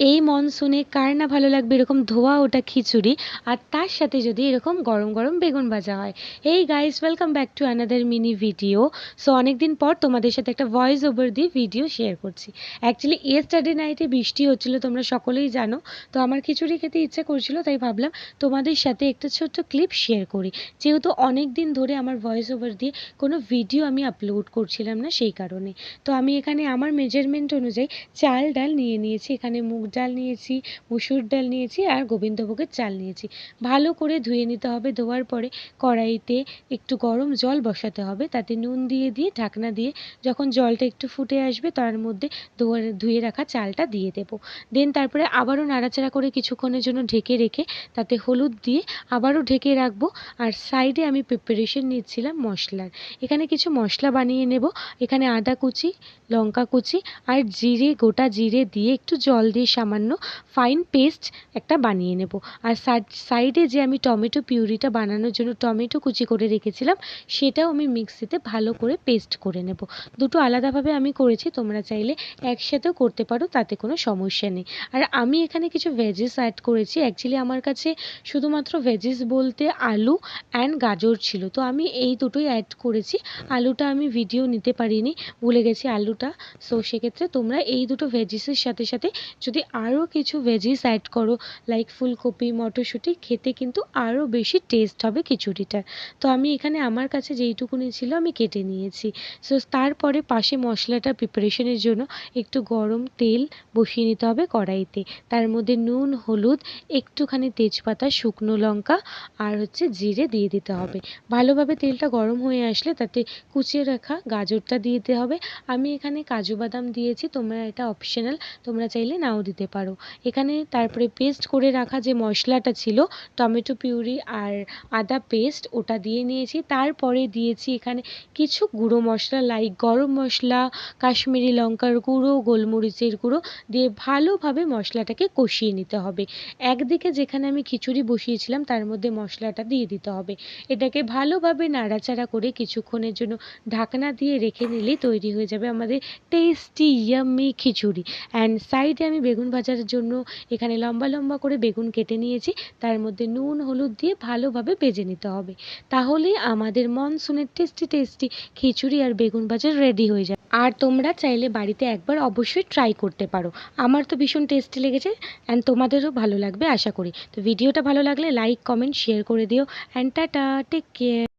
এই মনসুনে কার না ভালো লাগবে এরকম ধোয়া ওটা খিচুড়ি আর তার সাথে যদি এরকম গরম গরম বেগুন ভাজা হয়। এই guys welcome back to another mini video so অনেকদিন পর তোমাদের সাথে একটা ভয়েস ওভার দিয়ে ভিডিও শেয়ার করছি। অ্যাকচুয়ালি ইয়েস্টারডে নাইটে বৃষ্টি হচ্ছিল, তোমরা সকলেই জানো। তো আমার খিচুড়ি খেতে ইচ্ছে করছিল, তাই ভাবলাম তোমাদের সাথে একটা ছোট্ট ক্লিপ শেয়ার করি। যেহেতু অনেক দিন ধরে আমার ভয়েস ওভার দিয়ে কোনো ভিডিও আমি আপলোড করছিলাম না, সেই কারণে। তো আমি এখানে আমার মেজারমেন্ট অনুযায়ী চাল ডাল নিয়ে নিয়েছি। এখানে মুগ ডাল নিয়েছি, মুসুর ডাল নিয়েছি আর গোবিন্দভোগের চাল নিয়েছি। ভালো করে ধুয়ে নিতে হবে ধোয়ার পরে। কড়াইতে একটু গরম জল বসাতে হবে। তাতে নুন দিয়ে দিয়ে, ঢাকনা দিয়ে যখন জলটা একটু ফুটে আসবে তার মধ্যে ধোয়া রাখা চালটা দিয়ে দেবো। দেন তারপরে আবারও নাড়াচাড়া করে কিছুক্ষণের জন্য ঢেকে রেখে তাতে হলুদ দিয়ে আবারও ঢেকে রাখব। আর সাইডে আমি প্রিপারেশন নিচ্ছিলাম মশলার। এখানে কিছু মশলা বানিয়ে নেব। এখানে আদা কুচি, লঙ্কা কুচি আর জিরে, গোটা জিরে দিয়ে একটু জল দিয়ে সামান্য ফাইন পেস্ট একটা বানিয়ে নেব। আর সাইডে যে আমি টমেটো পিউরিটা বানানোর জন্য টমেটো কুচি করে রেখেছিলাম, সেটাও আমি মিক্সিতে ভালো করে পেস্ট করে নেব। দুটো আলাদাভাবে আমি করেছি, তোমরা চাইলে একসাথেও করতে পারো, তাতে কোনো সমস্যা নেই। আর আমি এখানে কিছু ভেজেস অ্যাড করেছি। অ্যাকচুয়ালি আমার কাছে শুধুমাত্র ভেজেস বলতে আলু অ্যান্ড গাজর ছিল। তো আমি এই দুটোই অ্যাড করেছি। আলুটা আমি ভিডিও নিতে পারিনি, ভুলে গেছি আলুটা। সো সেক্ষেত্রে তোমরা এই দুটো ভেজিসের সাথে সাথে যদি আরও কিছু ভেজিস অ্যাড করো লাইক ফুলকপি, মটরশুঁটি, খেতে কিন্তু আরও বেশি টেস্ট হবে খিচুড়িটার। তো আমি এখানে আমার কাছে যেইটুকুনি ছিল আমি কেটে নিয়েছি। সো তারপরে পাশে মশলাটা প্রিপারেশনের জন্য একটু গরম তেল বসিয়ে নিতে হবে কড়াইতে। তার মধ্যে নুন, হলুদ, একটুখানি তেজপাতা, শুকনো লঙ্কা আর হচ্ছে জিরে দিয়ে দিতে হবে। ভালোভাবে তেলটা গরম হয়ে আসলে তাতে কুচিয়ে রাখা গাজরটা দিয়ে দিতে হবে। আমি এখানে কাজু বাদাম দিয়েছি, তোমরা এটা অপশনাল তোমরা চাইলে নাও দিতে পারো। এখানে তারপরে পেস্ট করে রাখা যে মশলাটা ছিল, টমেটো পিউরি আর আদা পেস্ট ওটা দিয়ে নিয়েছি। তারপরে দিয়েছি এখানে কিছু গুঁড়ো মশলা লাইক গরম মশলা, কাশ্মীরি লঙ্কার গুঁড়ো, গোলমরিচের গুঁড়ো দিয়ে ভালোভাবে মশলাটাকে কষিয়ে নিতে হবে। একদিকে যেখানে আমি খিচুড়ি বসিয়েছিলাম, তার মধ্যে মশলাটা দিয়ে দিতে হবে। এটাকে ভালোভাবে নাড়াচাড়া করে কিছুক্ষণের জন্য ঢাকনা দিয়ে রেখে নিলেই তৈরি হয়ে যাবে আমাদের টেস্টি ইয়াম্মি খিচুড়ি। অ্যান্ড সাইডে আমি বেগুন ভাজার জন্য এখানে লম্বা লম্বা করে বেগুন কেটে নিয়েছি। তার মধ্যে নুন, হলুদ দিয়ে ভালোভাবে ভেজে নিতে হবে। তাহলেই আমাদের মনসুনের টেস্টি টেস্টি খিচুড়ি আর বেগুন ভাজা রেডি হয়ে যাবে। আর তোমরা চাইলে বাড়িতে একবার অবশ্যই ট্রাই করতে পারো। আমার তো ভীষণ টেস্টি লেগেছে অ্যান্ড তোমাদেরও ভালো লাগবে, আশা করি। তো ভিডিওটা ভালো লাগলে লাইক কমেন্ট শেয়ার করে দিও। And tata take care